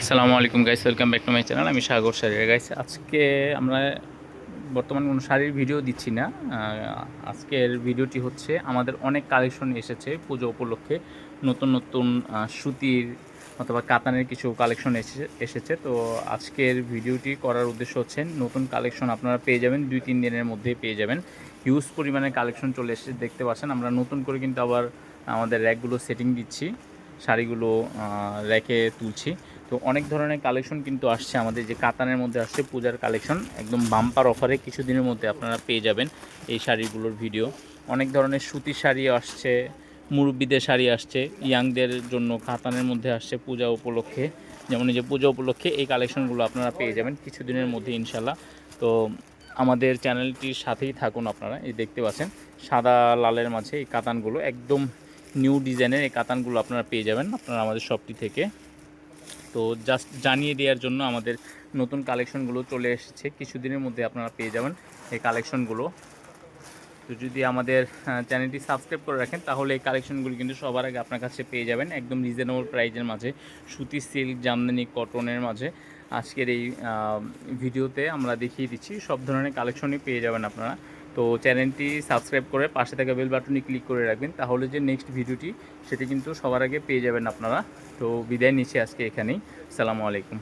আসসালামু আলাইকুম guys welcome back to my channel আমি সাগর শাড়ি গাইস আজকে আমরা বর্তমানে কোনো শাড়ির ভিডিও দিচ্ছি না। আজকের ভিডিওটি হচ্ছে আমাদের অনেক কালেকশন এসেছে পুজো উপলক্ষে। নতুন নতুন সুতির অথবা কাতানের কিছু কালেকশন এসে এসেছে। তো আজকের ভিডিওটি করার উদ্দেশ্য হচ্ছে নতুন কালেকশন আপনারা পেয়ে যাবেন, দুই তিন দিনের মধ্যেই পেয়ে যাবেন। হিউজ পরিমাণে কালেকশন চলে এসেছে, দেখতে পাচ্ছেন। আমরা নতুন করে কিন্তু আবার আমাদের র্যাকগুলো সেটিং দিচ্ছি, শাড়িগুলো র্যাকে তুলছি। তো অনেক ধরনের কালেকশন কিন্তু আসছে আমাদের, যে কাতানের মধ্যে আসছে পূজার কালেকশন একদম বাম্পার অফারে কিছুদিনের মধ্যে আপনারা পেয়ে যাবেন এই শাড়িগুলোর ভিডিও অনেক ধরনের সুতির শাড়ি আসছে, মুরব্বীদের শাড়ি আসছে ইয়াংদের জন্য কাতানের মধ্যে আসছে পূজা উপলক্ষে। যেমন এই যে পূজা উপলক্ষে এই কালেকশনগুলো আপনারা পেয়ে যাবেন কিছুদিনের মধ্যে ইনশাল্লাহ তো আমাদের চ্যানেলটির সাথেই থাকুন আপনারা, এই দেখতে পাচ্ছেন, সাদা, লালের মাঝে এই কাতানগুলো, একদম নিউ ডিজাইনের এই কাতানগুলো আপনারা পেয়ে যাবেন, আপনারা আমাদের শপটি থেকে। তো জাস্ট জানিয়ে দেওয়ার জন্য আমাদের নতুন কালেকশনগুলো চলে এসেছে। কিছুদিনের মধ্যে আপনারা পেয়ে যাবেন এই কালেকশনগুলো তো যদি আমাদের চ্যানেলটি সাবস্ক্রাইব করে রাখেন, তাহলে এই কালেকশনগুলো কিন্তু সবার আগে আপনার কাছে পেয়ে যাবেন একদম রিজনেবল প্রাইজের মাঝে। সুতি সিল্ক জামদানি কটনের মাঝে। আজকের এই ভিডিওতে আমরা দেখিয়ে দিচ্ছি, সব ধরনের কালেকশনই পেয়ে যাবেন আপনারা। তো চ্যানেলটি সাবস্ক্রাইব করে পাশে থাকা বেল বাটনে ক্লিক করে রাখবেন, তাহলে যে নেক্সট ভিডিওটি, সেটি কিন্তু সবার আগে পেয়ে যাবেন আপনারা। তো বিদায় নিচ্ছি আজকে এখানেই। সালামু আলাইকুম।